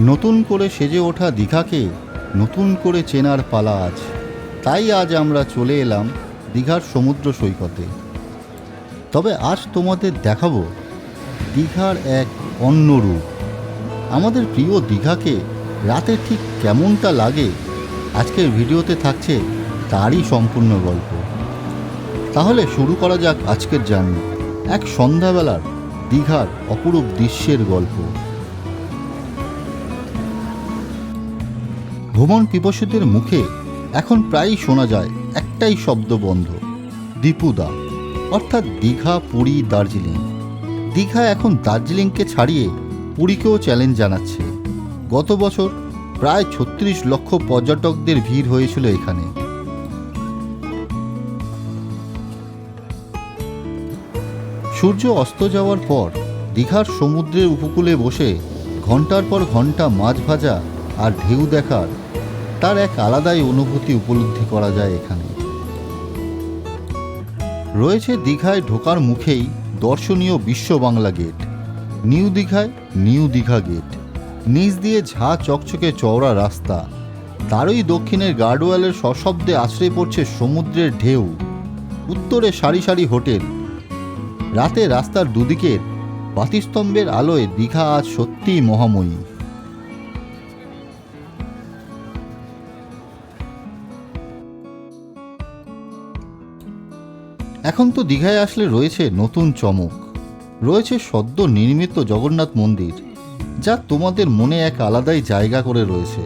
নতুন করে সেজে ওঠা দীঘাকে নতুন করে চেনার পালা আজ। তাই আজ আমরা চলে এলাম দীঘার সমুদ্র সৈকতে। তবে আজ তোমাদের দেখাবো দীঘার এক অন্য রূপ। আমাদের প্রিয় দীঘাকে রাতে ঠিক কেমনটা লাগে আজকের ভিডিওতে থাকছে তারই সম্পূর্ণ গল্প। তাহলে শুরু করা যাক আজকের জার্নি, এক সন্ধ্যাবেলার দীঘার অপরূপ দৃশ্যের গল্প। ভ্রমণ পিপাসুদের মুখে এখন প্রায়ই শোনা যায় একটাই শব্দ বন্ধ, দীপুদা, অর্থাৎ দীঘা, পুরী, দার্জিলিং। দীঘা এখন দার্জিলিংকে ছাড়িয়ে পুরীকেও চ্যালেঞ্জ জানাচ্ছে। গত বছর প্রায় ছত্রিশ লক্ষ পর্যটকদের ভিড় হয়েছিল এখানে। সূর্য অস্ত যাওয়ার পর দীঘার সমুদ্রের উপকূলে বসে ঘণ্টার পর ঘণ্টা মাছ ভাজা আর ঢেউ দেখার তার এক আলাদাই অনুভূতি উপলব্ধি করা যায় এখানে। রয়েছে দীঘায় ঢোকার মুখেই দর্শনীয় বিশ্ব বাংলা গেট, নিউ দীঘায় নিউ দীঘা গেট, নিচ দিয়ে ঝা চকচকে চওড়া রাস্তা, তারই দক্ষিণের গার্ডওয়ালের সশব্দে আশ্রয় পড়ছে সমুদ্রের ঢেউ, উত্তরে সারি সারি হোটেল। রাতে রাস্তার দুদিকের বাতিস্তম্ভের আলোয় দীঘা আজ সত্যিই মহাময়ী। এখন তো দীঘায় আসলে রয়েছে নতুন চমক। রয়েছে সদ্য নির্মিত জগন্নাথ মন্দির, যা তোমাদের মনে এক আলাদাই জায়গা করে রয়েছে।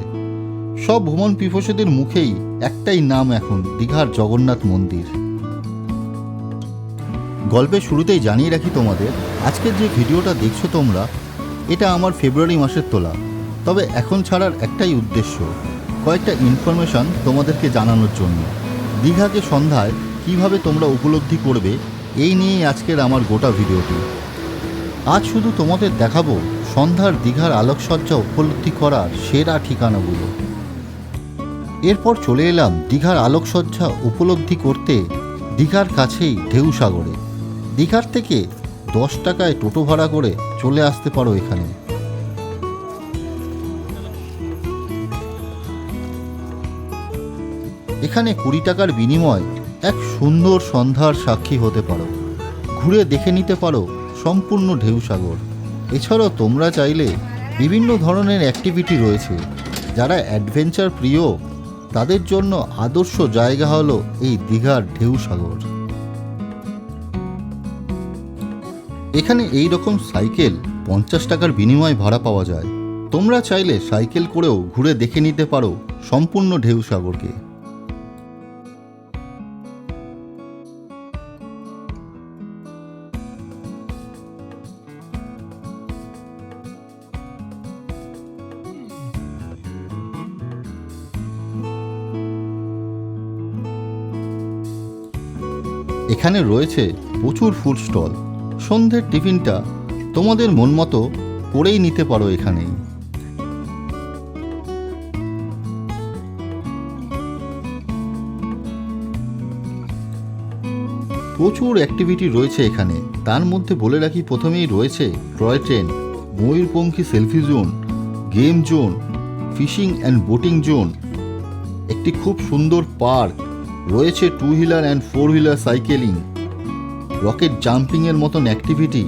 সব ভ্রমণ পিপাসুদের মুখেই একটাই নাম এখন দীঘার জগন্নাথ মন্দির। গল্পের শুরুতেই জানিয়ে রাখি তোমাদের, আজকের যে ভিডিওটা দেখছ তোমরা, এটা আমার ফেব্রুয়ারি মাসের তোলা। তবে এখন ছাড়ার একটাই উদ্দেশ্য, কয়েকটা ইনফরমেশন তোমাদেরকে জানানোর জন্য। দীঘাকে সন্ধ্যায় কীভাবে তোমরা উপলব্ধি করবে, এই নিয়েই আজকের আমার গোটা ভিডিওটি। আজ শুধু তোমাদের দেখাবো সন্ধ্যার দীঘার আলোকসজ্জা উপলব্ধি করার সেরা ঠিকানাগুলো। এরপর চলে এলাম দীঘার আলোকসজ্জা উপলব্ধি করতে দীঘার কাছেই ঢেউ সাগরে দীঘার থেকে দশ টাকায় টোটো ভাড়া করে চলে আসতে পারো এখানে। এখানে কুড়ি টাকার বিনিময় এক সুন্দর সন্ধ্যার সাক্ষী হতে পারো। ঘুরে দেখে নিতে পারো সম্পূর্ণ ঢেউ সাগর। এছাড়াও তোমরা চাইলে বিভিন্ন ধরনের অ্যাক্টিভিটি রয়েছে। যারা অ্যাডভেঞ্চার প্রিয়, তাদের জন্য আদর্শ জায়গা হলো এই দীঘার ঢেউ সাগর। এখানে এই রকম সাইকেল পঞ্চাশ টাকার বিনিময়ে ভাড়া পাওয়া যায়। তোমরা চাইলে সাইকেল করেও ঘুরে দেখে নিতে পারো সম্পূর্ণ ঢেউ সাগরকে। এখানে রয়েছে প্রচুর ফুড স্টল। সন্ধ্যের টিফিনটা তোমাদের মন মতো করেই নিতে পারো এখানেই। প্রচুর অ্যাক্টিভিটি রয়েছে এখানে। তার মধ্যে বলে রাখি প্রথমেই রয়েছে toy train, Mayurpankhi selfie zone, game zone, fishing and boating zone, একটি খুব সুন্দর পার্ক রয়েছে two wheeler and four wheeler cycling, rocket জাম্পিংয়ের মতন অ্যাক্টিভিটি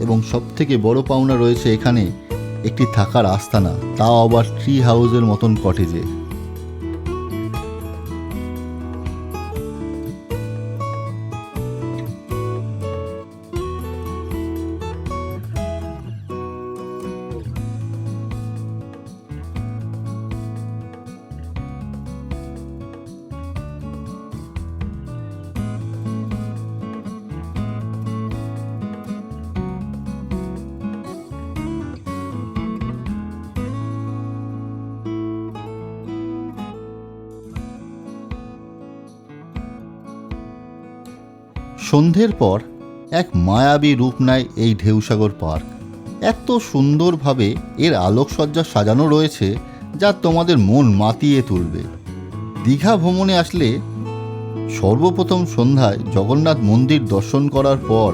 এবং সবথেকে বড় পাওনা রয়েছে এখানে একটি থাকার আস্তানা, তাও আবার ট্রি হাউসের মতন কটেজে সন্ধ্যের পর এক মায়াবী রূপ নেয় এই ঢেউসাগর পার্ক। এত সুন্দরভাবে এর আলোকসজ্জা সাজানো রয়েছে যা তোমাদের মন মাতিয়ে তুলবে। দীঘা ভ্রমণে আসলে সর্বপ্রথম সন্ধ্যায় জগন্নাথ মন্দির দর্শন করার পর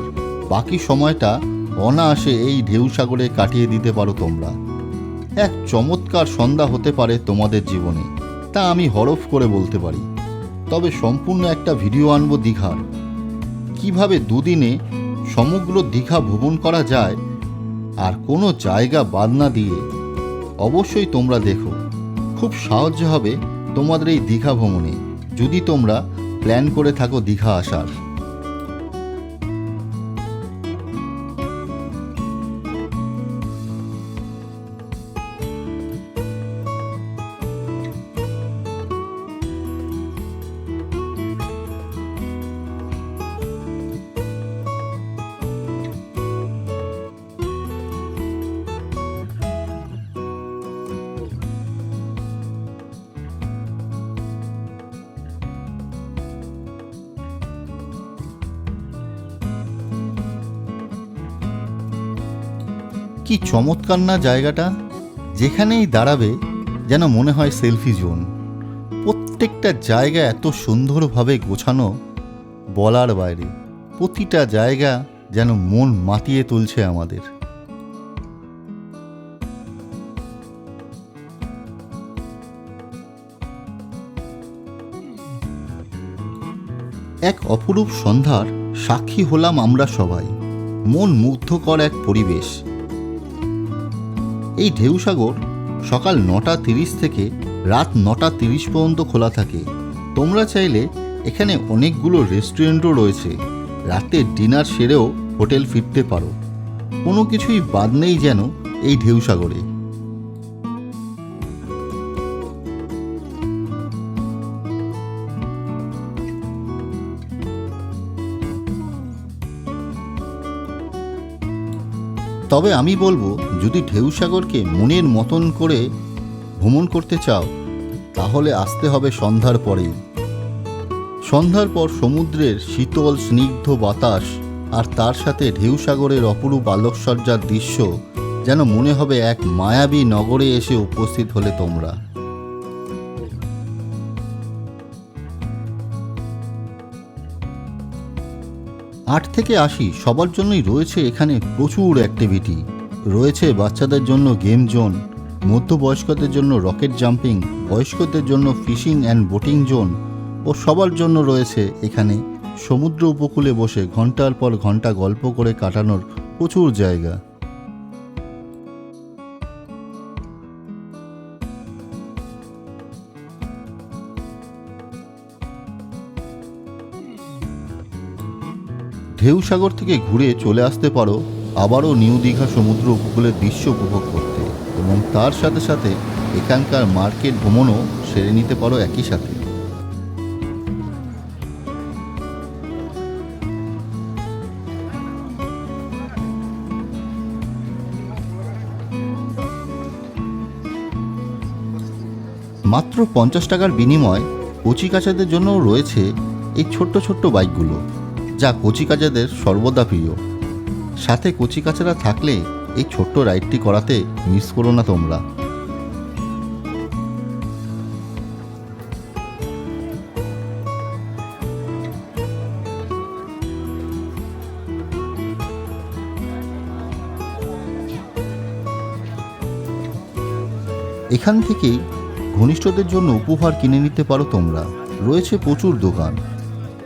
বাকি সময়টা অনায়াসে এই ঢেউসাগরে কাটিয়ে দিতে পারো তোমরা। এক চমৎকার সন্ধ্যা হতে পারে তোমাদের জীবনে, তা আমি হরফ করে বলতে পারি। তবে সম্পূর্ণ একটা ভিডিও আনব দীঘার। কীভাবে দুদিনে সমগ্র দীঘা ভ্রমণ করা যায় আর কোনো জায়গা বাদ না দিয়ে অবশ্যই তোমরা দেখো। খুব সাহায্য হবে তোমাদের এই দীঘা ভ্রমণে, যদি তোমরা প্ল্যান করে থাকো দীঘা আসার। কি চমৎকার না জায়গাটা? যেখানেই দাঁড়াবে যেন মনে হয় সেলফি জোন। প্রত্যেকটা জায়গা এত সুন্দরভাবে গোছানো বলার বাইরে। প্রতিটা জায়গা যেন মন মাতিয়ে তুলছে আমাদের। এক অপরূপ সন্ধ্যার সাক্ষী হলাম আমরা সবাই। মন মুগ্ধকর এক পরিবেশ। এই ঢেউসাগর সকাল নটা তিরিশ থেকে রাত নটা তিরিশ পর্যন্ত খোলা থাকে। তোমরা চাইলে এখানে অনেকগুলো রেস্টুরেন্টও রয়েছে। রাতে ডিনার সেরেও হোটেল ফিরতে পারো। কোনো কিছুই বাদ নেই যেন এই ঢেউসাগরে। তবে আমি বলব, যদি ঢেউ সাগরকে মনের মতন করে ভ্রমণ করতে চাও, তাহলে আসতে হবে সন্ধ্যার পরেই। সন্ধ্যার পর সমুদ্রের শীতল, স্নিগ্ধ বাতাস আর তার সাথে ঢেউ সাগরের অপরূপ আলোকসজ্জার দৃশ্য যেন মনে হবে এক মায়াবী নগরে এসে উপস্থিত হলে তোমরা। আট থেকে আশি সবার জন্যই রয়েছে এখানে প্রচুর অ্যাক্টিভিটি রয়েছে বাচ্চাদের জন্য গেম জোন মধ্যবয়স্কদের জন্য রকেট জাম্পিং বয়স্কদের জন্য ফিশিং অ্যান্ড বোটিং জোন ও সবার জন্য রয়েছে এখানে সমুদ্র উপকূলে বসে ঘণ্টার পর ঘণ্টা গল্প করে কাটানোর প্রচুর জায়গা। ঢেউসাগর থেকে ঘুরে চলে আসতে পারো আবারও নিউ দীঘা সমুদ্র উপকূলের দৃশ্য উপভোগ করতে এবং তার সাথে সাথে এখানকার মার্কেট ভ্রমণও সেরে নিতে পারো একই সাথে। মাত্র পঞ্চাশ টাকার বিনিময় কচিকাচাদের জন্য রয়েছে এই ছোট্ট ছোট্ট বাইকগুলো। যা কচিকাচাদের সর্বদা প্রিয়। সাথে কচিকাচারা থাকলে এই ছোট্ট রাইডটি করাতে মিস করো না তোমরা। এখান থেকেই ঘনিষ্ঠদের জন্য উপহার কিনে নিতে পারো তোমরা। রয়েছে প্রচুর দোকান।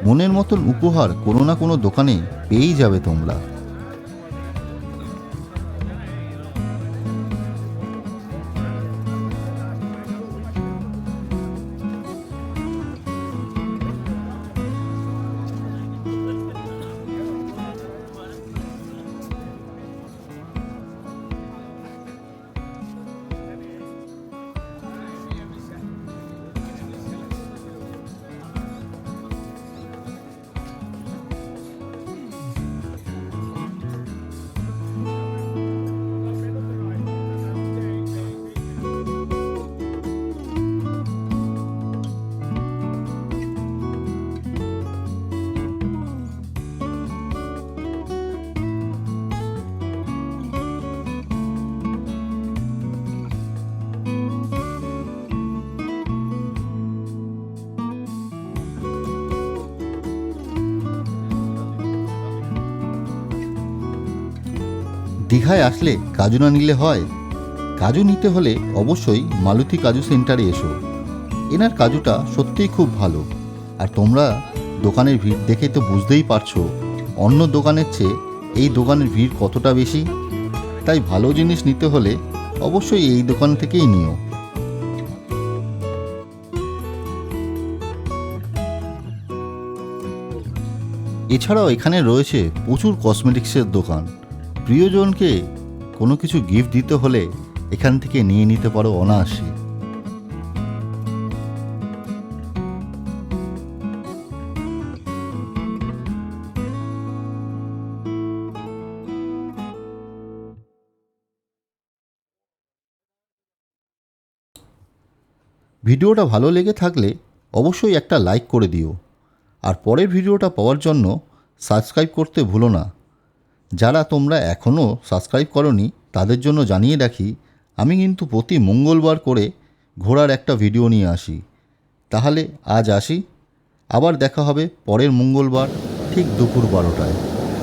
মনের মতন উপহার কোনো না কোনো দোকানে পেয়েই যাবে তোমরা। দীঘায় আসলে কাজু না নিলে হয়? কাজু নিতে হলে অবশ্যই মালতী কাজু সেন্টারে এসো। এনার কাজুটা সত্যিই খুব ভালো। আর তোমরা দোকানের ভিড় দেখে তো বুঝতেই পারছ, অন্য দোকানের চেয়ে এই দোকানের ভিড় কতটা বেশি? তাই ভালো জিনিস নিতে হলে অবশ্যই এই দোকান থেকেই নিও। এছাড়াও এখানে রয়েছে প্রচুর কসমেটিক্সের দোকান। প্রিয়জনকে কোনো কিছু গিফট দিতে হলে এখান থেকে নিয়ে নিতে পারো অনায়াসে। ভিডিওটা ভালো লেগে থাকলে অবশ্যই একটা লাইক করে দিও। আর পরের ভিডিওটা পাওয়ার জন্য সাবস্ক্রাইব করতে ভুলো না। যারা তোমরা এখনও সাবস্ক্রাইব করনি, তাদের জন্য জানিয়ে রাখি, আমি কিন্তু প্রতি মঙ্গলবার করে ঘোরার একটা ভিডিও নিয়ে আসি। তাহলে আজ আসি। আবার দেখা হবে পরের মঙ্গলবার ঠিক দুপুর বারোটায়।